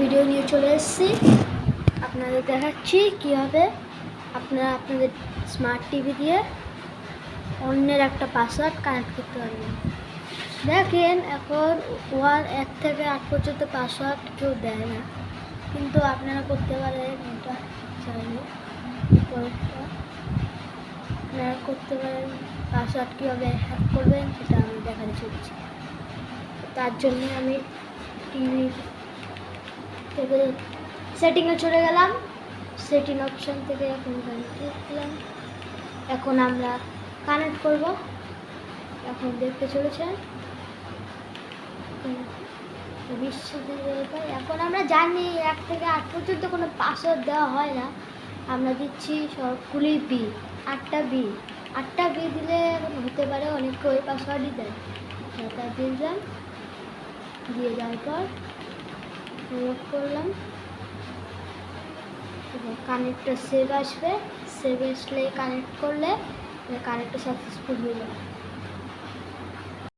Video নিয়ে চলে এসেছি। আপনাদের দেখাচ্ছি কীভাবে আপনারা আপনাদের স্মার্ট টিভি দিয়ে অন্যের একটা পাসওয়ার্ড কানেক্ট করতে পারবেন। দেখেন, এখন ওয়ান এক থেকে আট পর্যন্ত পাসওয়ার্ড কেউ দেয় না। কিন্তু আপনারা করতে পারেন এটা চাইলে। আপনারা করতে পারেন পাসওয়ার্ড কীভাবে হ্যাক করবেন সেটা আমি দেখাতে চলছি। তার জন্য আমি টিভি থেকে সেটিংয়ে চলে গেলাম। সেটিং অপশন থেকে এখন কানেক্ট দিলাম এখন আমরা কানেক্ট করব। এখন দেখতে চলেছেন। ওয়াইফাই এখন আমরা জানি এক থেকে আট পর্যন্ত কোনো পাসওয়ার্ড দেওয়া হয় না। আমরা দিচ্ছি সবগুলি বি আটটা বি আটটা বি দিলে হতে পারে, অনেকে ওই পাসওয়ার্ডই দেয়। সেটা দিয়ে যাওয়ার পর লক করলাম। কানেক্টটা সেভ আসবে। সেভ আসলে কানেক্ট করলে কানেক্টটা সাকসেসফুল হয়ে যাবে।